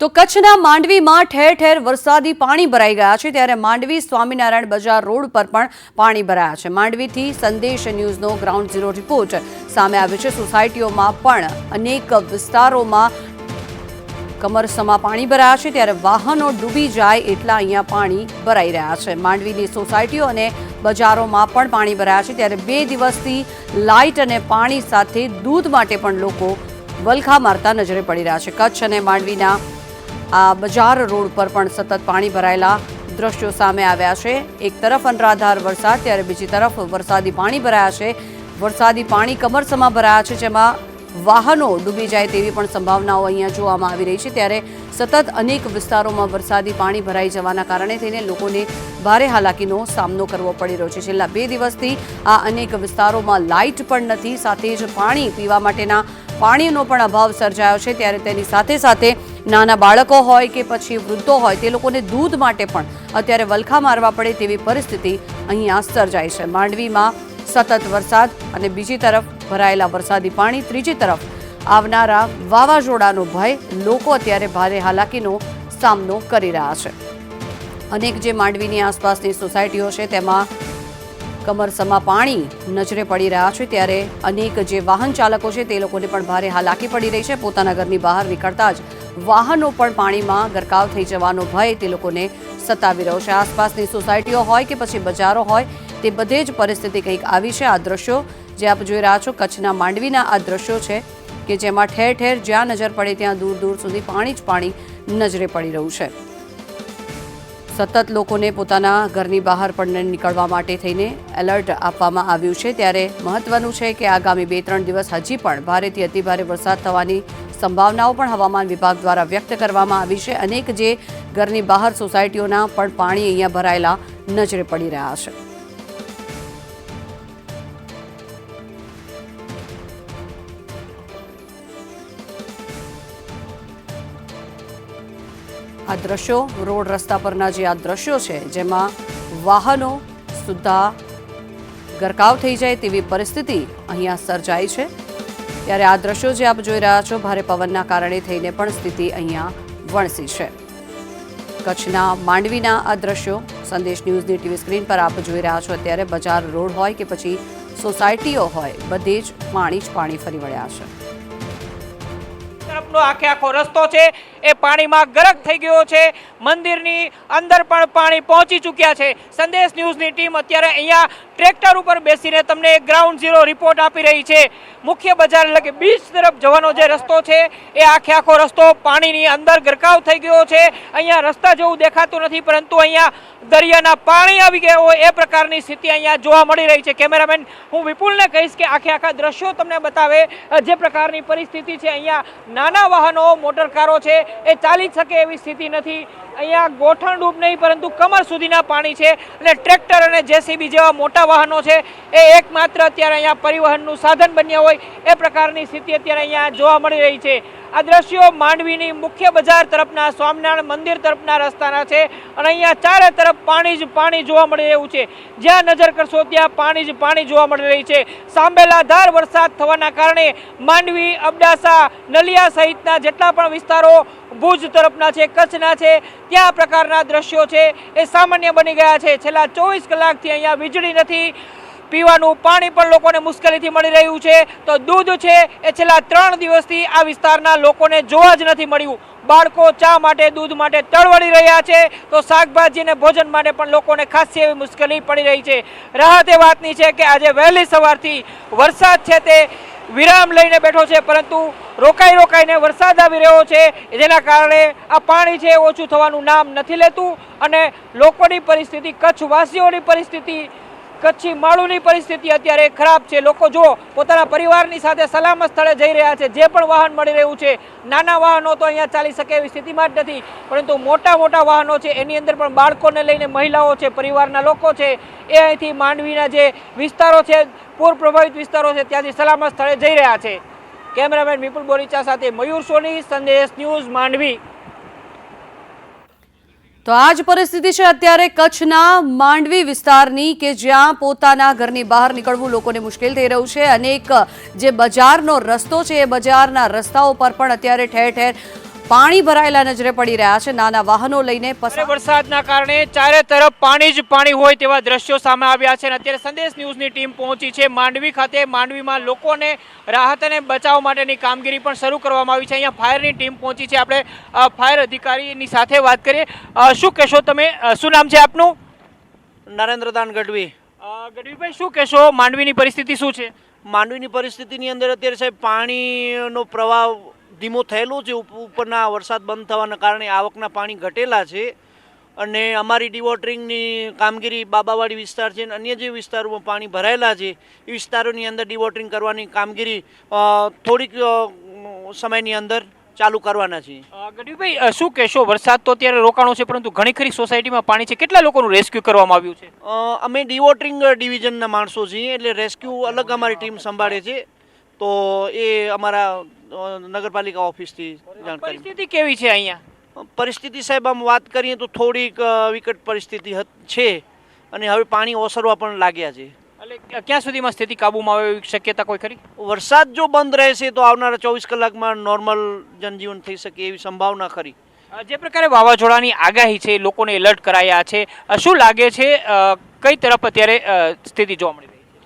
તો કચ્છના માંડવીમાં ઠેર ઠેર વરસાદી પાણી ભરાઈ ગયા છે ત્યારે માંડવી સ્વામિનારાયણ બજાર રોડ પર પણ પાણી ભરાયા છે. માંડવીથી સંદેશ ન્યૂઝનો ગ્રાઉન્ડ ઝીરો રિપોર્ટ સામે આવ્યો છે. સોસાયટીઓમાં પણ અનેક વિસ્તારોમાં કમરસમાં પાણી ભરાયા છે ત્યારે વાહનો ડૂબી જાય એટલા અહીંયા પાણી ભરાઈ રહ્યા છે. માંડવીની સોસાયટીઓ અને બજારોમાં પણ પાણી ભરાયા છે ત્યારે બે દિવસથી લાઇટ અને પાણી સાથે દૂધ માટે પણ લોકો વલખા મારતા નજરે પડી રહ્યા છે. કચ્છ અને માંડવીના આ બજાર રોડ પર પણ સતત પાણી ભરાયેલા દ્રશ્યો સામે આવ્યા છે. એક તરફ અનરાધાર વરસાદ, ત્યારે બીજી તરફ વરસાદી પાણી ભરાયા છે. વરસાદી પાણી કમરસમાં ભરાયા છે, જેમાં વાહનો ડૂબી જાય તેવી પણ સંભાવનાઓ અહીંયા જોવામાં આવી રહી છે. ત્યારે સતત અનેક વિસ્તારોમાં વરસાદી પાણી ભરાઈ જવાના કારણે થઈને લોકોને ભારે હાલાકીનો સામનો કરવો પડી રહ્યો છે. છેલ્લા બે દિવસથી આ અનેક વિસ્તારોમાં લાઇટ પણ નથી, સાથે જ પાણી પીવા માટેના પાણીનો પણ અભાવ સર્જાયો છે. ત્યારે તેની સાથે સાથે નાના બાળકો હોય કે પછી વૃદ્ધો હોય, તે લોકોને દૂધ માટે પણ અત્યારે વલખા મારવા પડે તેવી પરિસ્થિતિ અહીંયા સર્જાય છે. માંડવીમાં સતત વરસાદ અને બીજી તરફ ભરાયેલા વરસાદી પાણી ત્રીજી તરફ આવનારા વાવાઝોડાનો ભય લોકો અત્યારે ભારે હાલાકીનો સામનો કરી રહ્યા છે. અનેક જે માંડવીની આસપાસની સોસાયટીઓ છે, તેમાં કમરસમાં પાણી નજરે પડી રહ્યા છે. ત્યારે અનેક જે વાહન ચાલકો છે, તે લોકોને પણ ભારે હાલાકી પડી રહી છે. પોતાના ઘરની બહાર નીકળતા જ વાહનો પણ પાણીમાં ગરકાવ થઈ જવાનો ભય તે લોકોને સતાવી રહ્યો છે. આસપાસની સોસાયટીઓ હોય કે પછી બજારો હોય, તે બધે જ પરિસ્થિતિ કંઈક આવી છે. આ દ્રશ્યો જે આપ જોઈ રહ્યા છો, કચ્છના માંડવીના આ દ્રશ્યો છે કે જેમાં ઠેર ઠેર જ્યાં નજર પડે ત્યાં દૂર દૂર સુધી પાણી જ પાણી નજરે પડી રહ્યું છે. સતત લોકોને પોતાના ઘરની બહાર પણ નીકળવા માટે થઈને એલર્ટ આપવામાં આવ્યું છે. ત્યારે મહત્વનું છે કે આગામી બે ત્રણ દિવસ હજી પણ ભારેથી અતિભારે વરસાદ થવાની સંભાવનાઓ પણ હવામાન વિભાગ દ્વારા વ્યક્ત કરવામાં આવી છે. અનેક જે ઘરની બહાર સોસાયટીઓના પણ પાણી અહીંયા ભરાયેલા નજરે પડી રહ્યા છે. આ દ્રશ્યો રોડ રસ્તા પરના જે આ દ્રશ્યો છે, જેમાં વાહનો સુદ્ધા ગરકાવ થઈ જાય તેવી પરિસ્થિતિ અહીંયા સર્જાઈ છે. ત્યારે આ દ્રશ્યો જે આપ જોઈ રહ્યા છો, ભારે પવનના કારણે થઈને પણ સ્થિતિ અહીંયા વણસી છે. કચ્છના માંડવીના આ દ્રશ્યો, સંદેશ ન્યૂઝની ટીવી સ્ક્રીન પર આપ જોઈ રહ્યા છો. અત્યારે બજાર રોડ હોય કે પછી સોસાયટીઓ હોય, બધે જ પાણી જ પાણી ફરી વળ્યા છે. તરફનો આખે આખો રસ્તો છે, એ પાણીમાં ગરક થઈ ગયો છે, મંદિરની અંદર પણ પાણી પહોંચી ચૂક્યા છે. સંદેશ ન્યૂઝની ટીમ અત્યારે અહીંયા ટ્રેક્ટર ઉપર બેસીને તમને ગ્રાઉન્ડ ઝીરો રિપોર્ટ આપી રહી છે. મુખ્ય બજાર એટલે કે બીચ તરફ જવાનો જે રસ્તો છે, એ આખે આખો રસ્તો પાણીની અંદર ગરકાવ થઈ ગયો છે. અહીંયા રસ્તા જેવું દેખાતું નથી, પરંતુ અહીંયા દરિયાના પાણી આવી ગયા હોય, એ પ્રકારની સ્થિતિ અહીંયા જોવા મળી રહી છે. કેમેરામેન, હું વિપુલને કહીશ કે આખે આખા દ્રશ્યો તમને બતાવે જે પ્રકારની પરિસ્થિતિ છે, અહીંયા નાના વાહનો મોટરકારો છે, એ ચાલી શકે એવી સ્થિતિ નથી. અહીંયા ગોઠણ ડૂબ નહીં, પરંતુ કમર સુધીના પાણી છે અને ટ્રેક્ટર અને જેસીબી જેવા મોટા વાહનો છે. એ એકમાત્ર અત્યારે અહીંયા પરિવહનનું સાધન બન્યા હોય, એ પ્રકારની સ્થિતિ અત્યારે અહીંયા જોવા મળી રહી છે. આ દ્રશ્યો માંડવીની મુખ્ય બજાર તરફના, સ્વામિનારાયણ મંદિર તરફના રસ્તાના છે અને અહીંયા ચારે તરફ પાણી જ પાણી જોવા મળી રહ્યું છે. જ્યાં નજર કરશો ત્યાં પાણી જ પાણી જોવા મળી રહી છે. સાંભેલાધાર વરસાદ થવાના કારણે માંડવી, અબડાસા, નલિયા સહિતના જેટલા પણ વિસ્તારો ભુજ તરફના છે, કચ્છના છે ત્યાં પ્રકારના દ્રશ્યો છે એ સામાન્ય બની ગયા છે. છેલ્લા ચોવીસ કલાકથી અહીંયા વીજળી નથી, પીવાનું પાણી પણ લોકોને મુશ્કેલીથી મળી રહ્યું છે. તો દૂધ છે એ છેલ્લા ત્રણ દિવસથી આ વિસ્તારના લોકોને જોવા જ નથી મળ્યું. બાળકો ચા માટે, દૂધ માટે તળવળી રહ્યા છે. તો શાકભાજી અને ભોજન માટે પણ લોકોને ખાસી એવી મુશ્કેલી પડી રહી છે. રાહત એ વાતની છે કે આજે વહેલી સવારથી વરસાદ છે તે વિરામ લઈને બેઠો છે, પરંતુ રોકાઈ રોકાઈને વરસાદ આવી રહ્યો છે, જેના કારણે આ પાણી છે ઓછું થવાનું નામ નથી લેતું અને લોકોની પરિસ્થિતિ, કચ્છવાસીઓની પરિસ્થિતિ કચ્છી માળુની પરિસ્થિતિ અત્યારે ખરાબ છે. લોકો જો પોતાના પરિવારની સાથે સલામત સ્થળે જઈ રહ્યા છે. જે પણ વાહન મળી રહ્યું છે, નાના વાહનો તો અહીંયા ચાલી શકે એવી સ્થિતિમાં જ નથી. પરંતુ મોટા મોટા વાહનો છે, એની અંદર પણ બાળકોને લઈને મહિલાઓ છે, પરિવારના લોકો છે, એ અહીંથી માંડવીના જે વિસ્તારો છે, પૂર પ્રભાવિત વિસ્તારો છે, ત્યાંથી સલામત સ્થળે જઈ રહ્યા છે. કેમેરામેન વિપુલ બોરીચા સાથે મયુર સોની, સંદેશ ન્યૂઝ માંડવી. તો આ જ પરિસ્થિતિ છે અત્યારે કચ્છના માંડવી વિસ્તારની કે જ્યાં પોતાના ઘરની બહાર નીકળવું લોકોને મુશ્કેલ થઈ રહ્યું છે. અનેક જે બજારનો રસ્તો છે, એ બજારના રસ્તાઓ પર પણ અત્યારે ઠેર ઠેર પાણી ભરાયેલા નજરે પડી રહ્યા છે. નાના વાહનો લઈને વરસાદના કારણે ચારે તરફ પાણી જ પાણી હોય તેવા દ્રશ્યો સામે આવ્યા છે અને અત્યારે સંદેશ ન્યૂઝની ટીમ પહોંચી છે. માંડવી ખાતે માંડવીમાં લોકોને રાહત અને બચાવ માટેની કામગીરી પણ શરૂ કરવામાં આવી છે. અહીંયા ફાયરની ટીમ પહોંચી છે. આપણે ફાયર અધિકારીની સાથે વાત કરીએ. શું કહેશો તમે? શું નામ છે આપનું? નરેન્દ્રદાન ગઢવી. ગઢવીભાઈ શું કહેશો? માંડવીની પરિસ્થિતિ શું છે? માંડવીની પરિસ્થિતિની અંદર અત્યારે સાહેબ પાણીનો પ્રવાહ ધીમો થયેલો છે ઉપ- ઉપરના વરસાદ બંધ થવાના કારણે આવકના પાણી ઘટેલા છે. અને અમારી ડિવોટરિંગની કામગીરી બાબાવાડી વિસ્તાર છે અને અન્ય જે વિસ્તારોમાં પાણી ભરાયેલા છે એ વિસ્તારોની અંદર ડિવોટરિંગ કરવાની કામગીરી થોડીક સમયની અંદર ચાલુ કરવાના છે. ગઢવીભાઈ શું કહેશો? વરસાદ તો અત્યારે રોકાણો છે પરંતુ ઘણી ખરી સોસાયટીમાં પાણી છે. કેટલા લોકોનું રેસ્ક્યુ કરવામાં આવ્યું છે? અમે ડિવોટરિંગ ડિવિઝનના માણસો છીએ એટલે રેસ્ક્યુ અલગ અમારી ટીમ સંભાળે છે. તો એ અમારા નગરપાલિકા ઓફિસથી જાણકારી. પરિસ્થિતિ કેવી છે અહીંયા? પરિસ્થિતિ સાહેબ આમ વાત કરીએ તો થોડીક વિકટ પરિસ્થિતિ છે. અને હવે પાણી ઓસરવા પણ લાગ્યા છે. એટલે ક્યાં સુધીમાં સ્થિતિ કાબૂમાં આવે એવી શક્યતા કોઈ ખરી? વરસાદ જો બંધ રહેશે તો આવનારા ચોવીસ કલાકમાં નોર્મલ જનજીવન થઈ શકે એવી સંભાવના ખરી. જે પ્રકારે વાવાઝોડાની આગાહી છે લોકોને એલર્ટ કરાયા છે શું લાગે છે કઈ તરફ અત્યારે સ્થિતિ જોવા મળી રહી છે?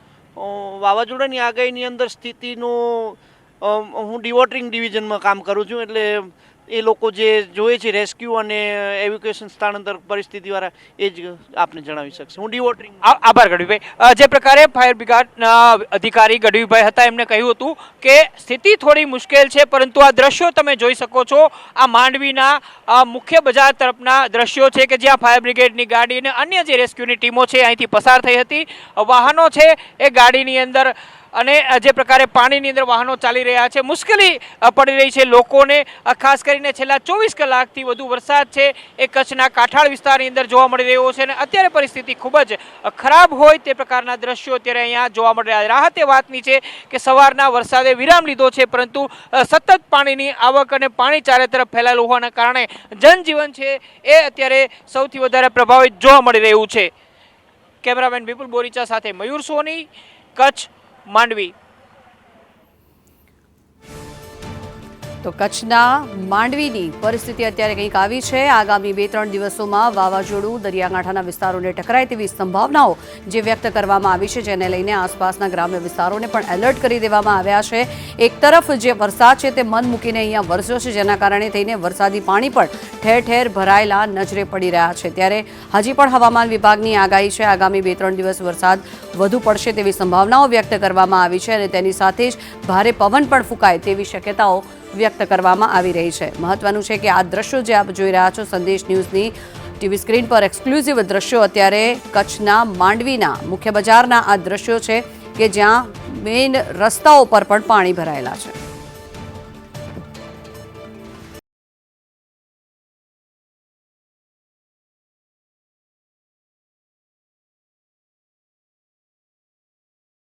વાવાઝોડાની આગાહીની અંદર સ્થિતિનું હું ડિવોટરિંગ ડિવિઝનમાં કામ કરું છું એટલે એ લોકો જે જોઈએ છે રેસ્ક્યુ અને એવ્યુકેશન સ્થળાંતર પરિસ્થિતિવાળા, એ જ આપને જણાવી શકશે. હું ડિવોટરિંગ આભાર, ગઢવીભાઈ. જે પ્રકારે ફાયર બ્રિગાડના અધિકારી ગઢવીભાઈ હતા, એમને કહ્યું હતું કે સ્થિતિ થોડી મુશ્કેલ છે, પરંતુ આ દ્રશ્યો તમે જોઈ શકો છો. આ માંડવીના મુખ્ય બજાર તરફના દ્રશ્યો છે કે જ્યાં ફાયર બ્રિગેડની ગાડી અને અન્ય જે રેસ્ક્યુની ટીમો છે, અહીંથી પસાર થઈ હતી. વાહનો છે, એ ગાડીની અંદર અને જે પ્રકારે પાણીની અંદર વાહનો ચાલી રહ્યા છે, મુશ્કેલી પડી રહી છે લોકોને. ખાસ કરીને છેલ્લા ચોવીસ કલાકથી વધુ વરસાદ છે. એ કચ્છના કાંઠાળ વિસ્તારની અંદર જોવા મળી રહ્યો છે અને અત્યારે પરિસ્થિતિ ખૂબ જ ખરાબ હોય તે પ્રકારના દ્રશ્યો અત્યારે અહીંયા જોવા મળી રહ્યા છે. રાહત એ વાતની છે કે સવારના વરસાદે વિરામ લીધો છે, પરંતુ સતત પાણીની આવક અને પાણી ચારે તરફ ફેલાયેલું હોવાના કારણે જનજીવન છે એ અત્યારે સૌથી વધારે પ્રભાવિત જોવા મળી રહ્યું છે. કેમેરામેન વિપુલ બોરીચા સાથે મયુર સોની, કચ્છ માંડવી. તો કચ્છના માંડવીની પરિસ્થિતિ અત્યારે કંઈક આવી છે. આગામી બે ત્રણ દિવસોમાં વાવાઝોડું દરિયાકાંઠાના વિસ્તારોને ટકરાય તેવી સંભાવનાઓ જે વ્યક્ત કરવામાં આવી છે, જેને લઈને આસપાસના ગ્રામ્ય વિસ્તારોને પણ એલર્ટ કરી દેવામાં આવ્યા છે. એક તરફ જે વરસાદ છે તે મન મૂકીને અહીંયા વરસ્યો છે, જેના કારણે થઈને વરસાદી પાણી પણ ઠેર ઠેર ભરાયેલા નજરે પડી રહ્યા છે. ત્યારે હજી પણ હવામાન વિભાગની આગાહી છે, આગામી બે ત્રણ દિવસ વરસાદ વધુ પડશે તેવી સંભાવનાઓ વ્યક્ત કરવામાં આવી છે અને તેની સાથે જ ભારે પવન પણ ફૂંકાય તેવી શક્યતાઓ વ્યક્ત કરવામાં આવી રહી છે. મહત્વનું છે કે આ દ્રશ્યો જે આપ જોઈ રહ્યા છો, સંદેશ ન્યૂઝની ટીવી સ્ક્રીન પર એક્સક્લુઝિવ દ્રશ્યો, અત્યારે કચ્છના માંડવીના, મુખ્ય બજારના આ દ્રશ્યો છે કે જ્યાં મેઇન રસ્તાઓ પર પણ પાણી ભરાયેલા છે.